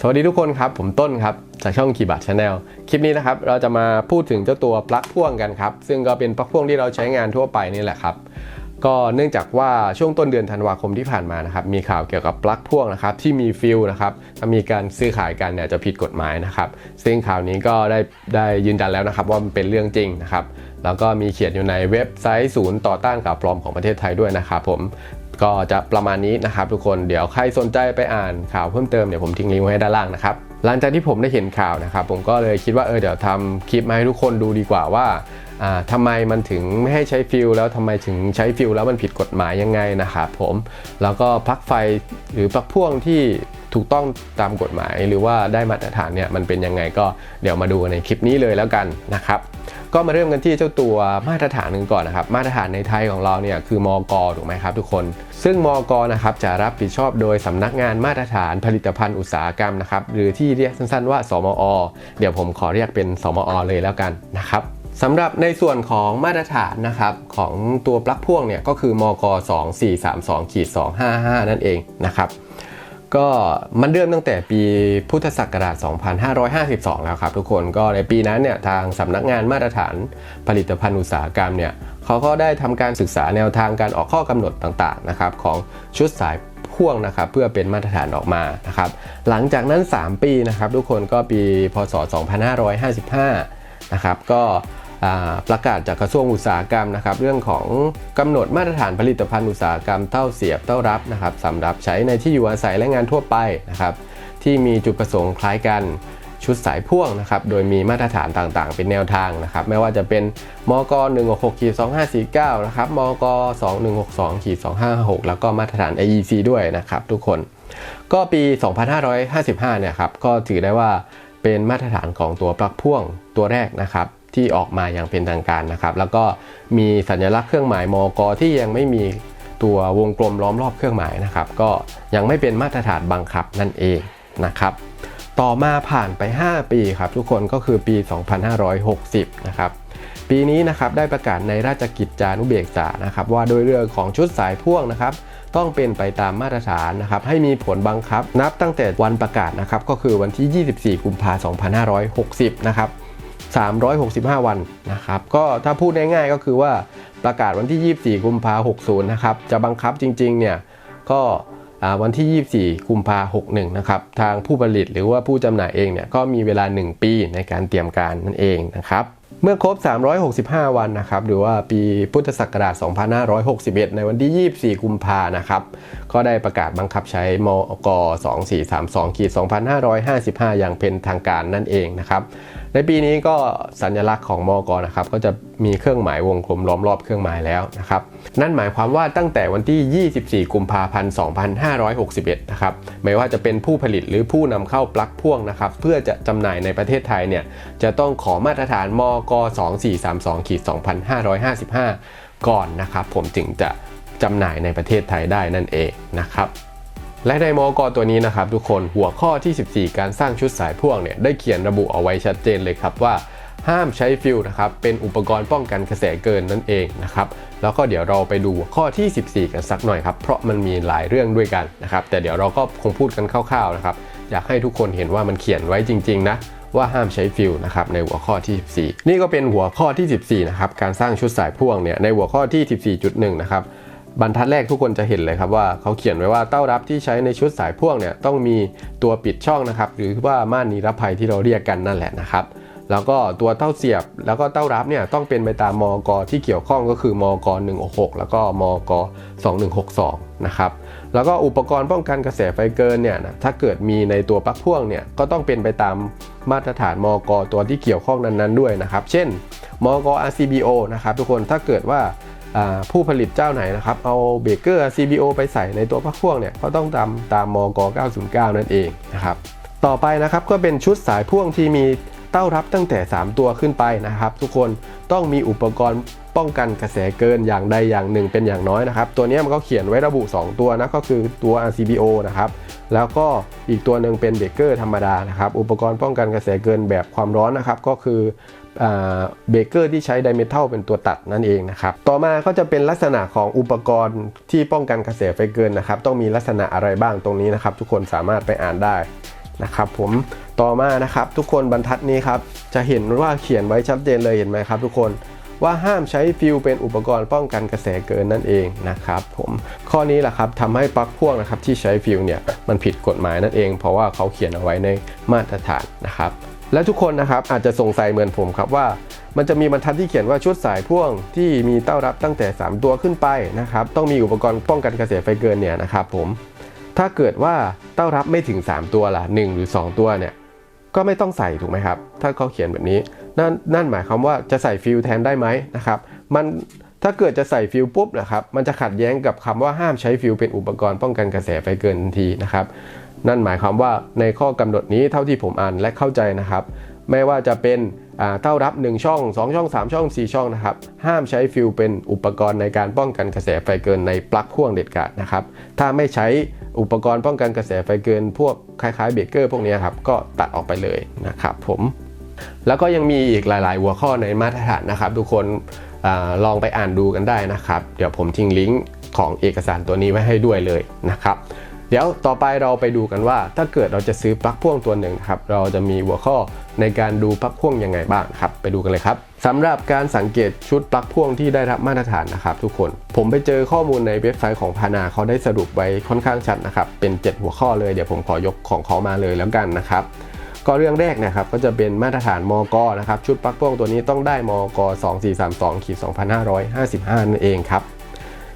สวัสดีทุกคนครับ ผมต้นครับ จากช่องขี่บัตชาแนลคลิปนี้นะครับ เราจะมาพูดถึงเจ้าตัวปลั๊กพ่วงกันครับ ซึ่งก็เป็นปลั๊กพ่วงที่เราใช้งานทั่วไปนี่แหละครับก็เนื่องจากว่าช่วงต้นเดือนธันวาคมที่ผ่านมานะครับมีข่าวเกี่ยวกับปลั๊กพ่วงนะครับที่มีฟิลนะครับถ้ามีการซื้อขายกันเนี่ยจะผิดกฎหมายนะครับซึ่งข่าวนี้ก็ได้ได้ยืนยันแล้วนะครับว่ามันเป็นเรื่องจริงนะครับแล้วก็มีเขียนอยู่ในเว็บไซต์ศูนย์ต่อต้านข่าวปลอมของประเทศไทยด้วยนะครับผม ก็จะประมาณนี้นะครับทุกคนเดี๋ยวใครสนใจไปอ่านข่าวเพิ่มเติมเดี๋ยวผมทิ้งลิงก์ไว้ให้ด้านล่างนะครับหลังจากที่ผมได้เห็นข่าวนะครับผมก็เลยคิดว่าเออเดี๋ยวทำคลิปมาให้ทุกคนดูดีกว่าว่าอ่าทำไมมันถึงไม่ให้ใช้ฟิลแล้วทำไมถึงใช้ฟิลแล้วมันผิดกฎหมายยังไงนะครับผมแล้วก็ปลั๊กไฟหรือปลั๊กพ่วงที่ถูกต้องตามกฎหมาย หรือว่าได้มาตรฐานเนี่ยมันเป็นยังไงก็เดี๋ยวมาดูในคลิปนี้เลยแล้วกันนะครับ ก็มาเริ่มกันที่เจ้าตัวมาตรฐานหนึ่งก่อนนะครับ มาตรฐานในไทยของเราเนี่ยคือมอกถูกไหมครับทุกคน ซึ่งมอกนะครับจะรับผิดชอบโดยสำนักงานมาตรฐานผลิตภัณฑ์อุตสาหกรรมนะครับหรือที่เรียกสั้นๆว่า สมอ เดี๋ยวผมขอเรียกเป็นสมอ เลยแล้วกันนะครับสำหรับในส่วนของมาตรฐานนะครับของตัวปลั๊กพ่วงเนี่ยก็คือมก 2432ขีด255 นั่นเองนะครับ ก็มันเริ่มตั้งแต่ปีพุทธศักราช 2552 แล้วครับทุกคนก็ในปีนั้นเนี่ยทางสำนักงานมาตรฐานผลิตภัณฑ์อุตสาหกรรมเนี่ยเขาก็ได้ทำการศึกษาแนวทางการออกข้อกำหนดต่างๆนะครับของชุดสายพ่วงนะครับเพื่อเป็นมาตรฐานออกมานะครับหลังจากนั้น 3 ปีนะครับทุกคนก็ปีพศ 2555 นะครับก็ ประกาศจากกระทรวงอุตสาหกรรมนะครับ เรื่องของกำหนดมาตรฐานผลิตภัณฑ์อุตสาหกรรมเต้าเสียบเต้ารับนะครับสำหรับใช้ในที่อยู่อาศัยและงานทั่วไปนะครับ ที่มีจุดประสงค์คล้ายกันชุดสายพ่วงนะครับ โดยมีมาตรฐานต่างๆ เป็นแนวทางนะครับ ไม่ว่าจะเป็นมก166ขีด2549 นะครับ มก 2162ขีด256 แล้วก็มาตรฐาน AEC ด้วยนะครับ ทุกคน ก็ปี 2555 เนี่ยครับ ก็ถือได้ว่าเป็นมาตรฐานของตัวปลั๊กพ่วงตัวแรกนะครับ ที่ออกมาอย่างเป็นทางการนะครับ แล้วก็มีสัญลักษณ์เครื่องหมายมกที่ยังไม่มีตัววงกลมล้อมรอบเครื่องหมายนะครับ ก็ยังไม่เป็นมาตรฐานบังคับนั่นเองนะครับ ต่อมาผ่านไป 5 ปีครับทุกคนก็คือปี 2560 นะครับปีนี้นะครับได้ประกาศในราชกิจจานุเบกษานะครับว่าโดยเรื่องของชุดสายพ่วงนะครับต้องเป็นไปตามมาตรฐานนะครับให้มีผลบังคับ นับตั้งแต่วันประกาศนะครับก็คือวันที่ 24 กุมภาพันธ์ 2560 นะครับ 365 วันนะครับก็ถ้าพูดง่ายๆก็คือว่าประกาศวันที่ 24 กุมภาพันธ์60 นะครับจะบังคับจริงๆเนี่ยก็วันที่ 24 กุมภาพันธ์61 นะครับทางผู้ผลิตหรือว่าผู้จำหน่ายเองเนี่ยก็มีเวลา 1 ปีในการเตรียมการนั่นเองนะครับเมื่อครบ 365 วันนะครับหรือว่าปีพุทธศักราช 2561 ในวันที่ 24 กุมภานะครับก็ได้ประกาศบังคับใช้มก 2432ขีด2555 อย่างเป็นทางการนั่นเองนะครับ ในปีนี้ก็สัญลักษณ์ของมอกนะครับก็จะมีเครื่องหมายวงกลมล้อมรอบเครื่องหมายแล้วนะครับนั่นหมายความว่าตั้งแต่วันที่ 24 กุมภาพันธ์ 2561 นะครับไม่ว่าจะเป็นผู้ผลิตหรือผู้นำเข้าปลั๊กพ่วงนะครับเพื่อจะจำหน่ายในประเทศไทยเนี่ยจะต้องขอมาตรฐานมอก2432ขีด2555 ก่อนนะครับผมจึงจะจำหน่ายในประเทศไทยได้นั่นเองนะครับ และในมอกตัวนี้นะครับทุกคนหัวข้อที่ 14 การสร้างชุดสายพ่วงเนี่ยได้เขียนระบุเอาไว้ชัดเจนเลยครับว่าห้ามใช้ฟิลนะครับ เป็นอุปกรณ์ป้องกันกระแสเกินนั่นเองนะครับ แล้วก็เดี๋ยวเราไปดูข้อที่ 14 กันสักหน่อยครับ เพราะมันมีหลายเรื่องด้วยกันนะครับ แต่เดี๋ยวเราก็คงพูดกันคร่าวๆนะครับ อยากให้ทุกคนเห็นว่ามันเขียนไว้จริง ๆ นะว่าห้ามใช้ฟิลนะครับในหัวข้อที่ 14 นี่ก็เป็นหัวข้อที่ 14 นะครับ การสร้างชุดสายพ่วงเนี่ยในหัวข้อที่ 14.1 นะครับ บรรทัดแรกทุกคนจะเห็นเลยครับว่าเขาเขียนไว้ว่าเต้ารับที่ใช้ในชุดสายพ่วงเนี่ยต้องมีตัวปิดช่องนะครับ หรือว่าม่านนิรภัยที่เราเรียกกันนั่นแหละนะครับแล้วก็ตัวเต้าเสียบแล้วก็เต้ารับเนี่ยต้องเป็นไปตามมกที่เกี่ยวข้องก็คือมก166 แล้วก็มก2162นะครับแล้วก็อุปกรณ์ป้องกันกระแสไฟเกินเนี่ยนะถ้าเกิดมีในตัวปลั๊กพ่วงเนี่ยก็ต้องเป็นไปตามมาตรฐานมกตัวที่เกี่ยวข้องนั้นๆด้วยนะครับ เช่นมก RCBO นะครับทุกคนถ้าเกิดว่าอ่า ผู้ผลิตเจ้าไหนนะครับ เอาเบเกอร์ CBO ไปใส่ในตัวพักพ่วงเนี่ยก็ต้องตามตามมก909 นั่นเองนะครับ ต่อไปนะครับก็เป็นชุดสายพ่วงที่มี เต้ารับตั้งแต่ 3 ตัวขึ้นไปนะครับ ทุกคนต้องมีอุปกรณ์ป้องกันกระแสเกินอย่างใดอย่างหนึ่งเป็นอย่างน้อยนะครับ ตัวนี้มันก็เขียนไว้ระบุ 2 ตัวนะก็คือตัว RCBO นะครับ แล้วก็อีกตัวหนึ่งเป็นเบเกอร์ธรรมดานะครับ อุปกรณ์ป้องกันกระแสเกินแบบความร้อนนะครับ ก็คือเบเกอร์ที่ใช้ไดเมทัลเป็นตัวตัดนั่นเองนะครับ ต่อมาก็จะเป็นลักษณะของอุปกรณ์ที่ป้องกันกระแสไฟเกินนะครับ ต้องมีลักษณะอะไรบ้างตรงนี้นะครับ ทุกคนสามารถไปอ่านได้ นะครับผมต่อมานะครับทุกคนบรรทัดนี้ครับจะเห็นว่าเขียนไว้ชัดเจนเลยเห็นไหมครับ ทุกคนว่าห้ามใช้ฟิวเป็นอุปกรณ์ป้องกันกระแสเกินนั่นเองนะครับผมข้อนี้แหละครับทำให้ปลั๊กพ่วงนะครับที่ใช้ฟิวเนี่ยมันผิดกฎหมายนั่นเอง เพราะว่าเขาเขียนเอาไว้ในมาตรฐานนะครับและทุกคนนะครับอาจจะสงสัยเหมือนผมครับว่ามันจะมีบรรทัดที่เขียนว่าชุดสายพ่วงที่มีเต้ารับตั้งแต่ 3 ตัวขึ้นไปนะครับต้องมีอุปกรณ์ป้องกันกระแสไฟเกินเนี่ยนะครับผม ถ้าเกิดว่าเต้ารับไม่ถึง 3 ตัวล่ะ 1 หรือ 2 ตัวเนี่ย ก็ไม่ต้องใส่ถูกไหมครับ ถ้าเขาเขียนแบบนี้ นั่นนั่นหมายความว่าจะใส่ฟิลแทนได้ไหมนะครับ มันถ้าเกิดจะใส่ฟิลปุ๊บนะครับ มันจะขัดแย้งกับคำว่าห้ามใช้ฟิลเป็นอุปกรณ์ป้องกันกระแสไฟเกินทันทีนะครับ นั่นหมายความว่าในข้อกำหนดนี้เท่าที่ผมอ่านและเข้าใจนะครับ ไม่ว่าจะเป็นเต้ารับ 1 ช่อง 2 ช่อง 3 ช่อง 4 ช่องนะครับ ห้ามใช้ฟิลเป็นอุปกรณ์ในการป้องกันกระแสไฟเกินในปลั๊กพ่วงเด็ดขาดนะครับ ถ้าไม่ใช้อุปกรณ์ป้องกันกระแสไฟเกิน พวกคล้ายๆเบรกเกอร์พวกนี้ครับก็ตัดออกไปเลยนะครับผม แล้วก็ยังมีอีกหลาย ๆ หัวข้อในมาตรฐานนะครับ ทุกคนอลองไปอ่านดูกันได้นะครับ เดี๋ยวผมทิ้งลิงก์ของเอกสารตัวนี้ไว้ให้ด้วยเลยนะครับ เดี๋ยวต่อไปเราไปดูกันว่า ถ้าเกิดเราจะซื้อปลั๊กพ่วงตัวหนึ่งครับเราจะมีหัวข้อในการดูปลั๊กพ่วงยังไงบ้างครับ ไปดูกันเลยครับสำหรับการสังเกตชุดปลั๊กพ่วงที่ได้รับมาตรฐานนะครับทุกคนผมไปเจอข้อมูลในเว็บไซต์ของพานาเขาได้สรุปไว้ค่อนข้างชัดนะครับเป็น 7 หัวข้อเลยเดี๋ยวผมขอยกของเขามาเลยแล้วกันนะครับก็เรื่องแรกนะครับก็จะเป็นมาตรฐานมกนะครับชุดปลั๊กพ่วงตัวนี้ต้องได้มก 2432ขีด2555 นั่นเองครับ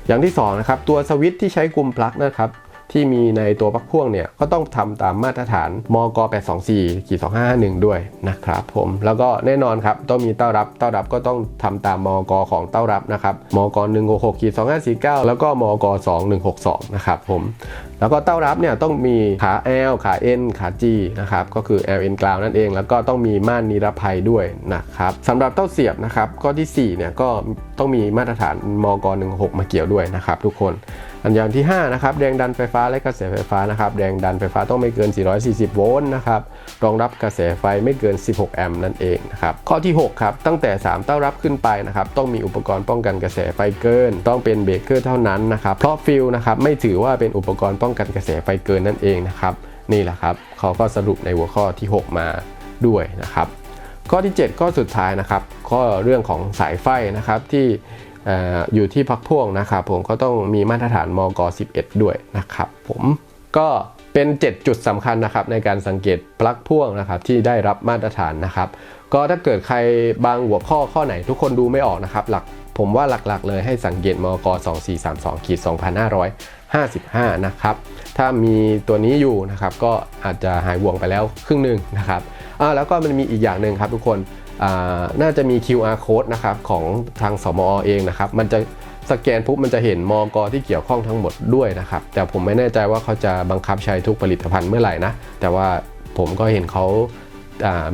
อย่างที่2นะครับตัวสวิตช์ที่ใช้กลุ่มปลั๊กนะครับ ที่มีในตัวปลั๊กพ่วงเนี่ยก็ต้องทำตามมาตรฐานมก824ขีด2551 ด้วยนะครับผมแล้วก็แน่นอนครับต้องมีเต้ารับเต้ารับก็ต้องทำตามมกของเต้ารับนะครับมก166ขีด2549 แล้วก็มก2162 นะครับผม แล้วก็เต้ารับเนี่ยต้องมีขา L ขา N ขา G นะครับก็คือ L N กลาวนั่นเอง แล้วก็ต้องมีม่านนิรภัยด้วยนะครับสำหรับเต้าเสียบนะครับข้อที่4เนี่ยก็ต้องมีมาตรฐานมก16 มาเกี่ยวด้วยนะครับทุกคนอันอย่างที่5นะครับแรงดันไฟฟ้าและกระแสไฟฟ้านะครับแรงดันไฟฟ้าต้องไม่เกิน 440 โวลต์นะครับรองรับกระแสไฟไม่เกิน 16 แอมป์นั่นเองนะครับข้อที่6ครับตั้งแต่ 3 เต้ารับขึ้นไปนะครับต้องมีอุปกรณ์ป้องกันกระแสไฟเกิน ต้องเป็นเบรกเกอร์เท่านั้นนะครับเพราะฟิลนะครับไม่ถือว่าเป็นอุปกรณ์ป้ององกันกระแสไฟเกินนั่นเองนะครับ นี่แหละครับเขาก็สรุปในหัวข้อที่ 6 มาด้วยนะครับ ข้อที่ 7 ข้อสุดท้ายนะครับข้อเรื่องของสายไฟนะครับที่อออยู่ที่พักพ่วงนะครับ ผมก็ต้องมีมาตรฐานมก 11 ด้วยนะครับผมก็เป็น 7 จุดสำคัญนะครับในการสังเกตปลั๊กพ่วงนะครับที่ได้รับมาตรฐานนะครับ ก็ถ้าเกิดใครบางหัวข้อข้อไหนทุกคนดูไม่ออกนะครับ หลัก ผมว่าหลักๆ เลยให้สังเกตมก2432ขีด2555 นะครับ ถ้ามีตัวนี้อยู่นะครับก็อาจจะหายห่วงไปแล้วครึ่งหนึ่งนะครับแล้วก็มันมีอีกอย่างหนึ่งครับทุกคนน่าจะมี QR code นะครับของทางสมอเองนะครับ มันจะสแกนปุ๊บมันจะเห็นมอกที่เกี่ยวข้องทั้งหมดด้วยนะครับ แต่ผมไม่แน่ใจว่าเขาจะบังคับใช้ทุกผลิตภัณฑ์เมื่อไหร่นะ แต่ว่าผมก็เห็นเขา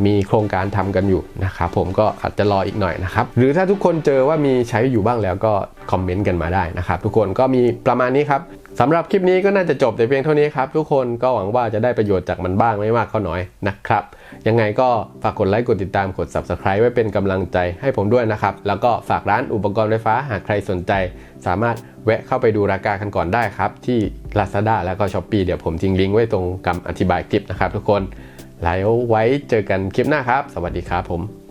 มีโครงการทำกันอยู่นะครับผมก็อาจจะรออีกหน่อยนะครับ หรือถ้าทุกคนเจอว่ามีใช้อยู่บ้างแล้วก็คอมเมนต์กันมาได้นะครับ ทุกคนก็มีประมาณนี้ครับสำหรับคลิปนี้ก็น่าจะจบแต่เพียงเท่านี้ครับ ทุกคนก็หวังว่าจะได้ประโยชน์จากมันบ้างไม่มากก็น้อยนะครับ ยังไงก็ฝากกดไลค์กดติดตามกด subscribe ไว้เป็นกำลังใจให้ผมด้วยนะครับ แล้วก็ฝากร้านอุปกรณ์ไฟฟ้าหากใครสนใจ สามารถแวะเข้าไปดูราคากันก่อนได้ครับ ที่ Lazada แล้วก็ Shopee เดี๋ยวผมทิ้งลิงก์ไว้ตรงคำอธิบายคลิปนะครับทุกคน แล้วไว้เจอกันคลิปหน้าครับ สวัสดีครับผม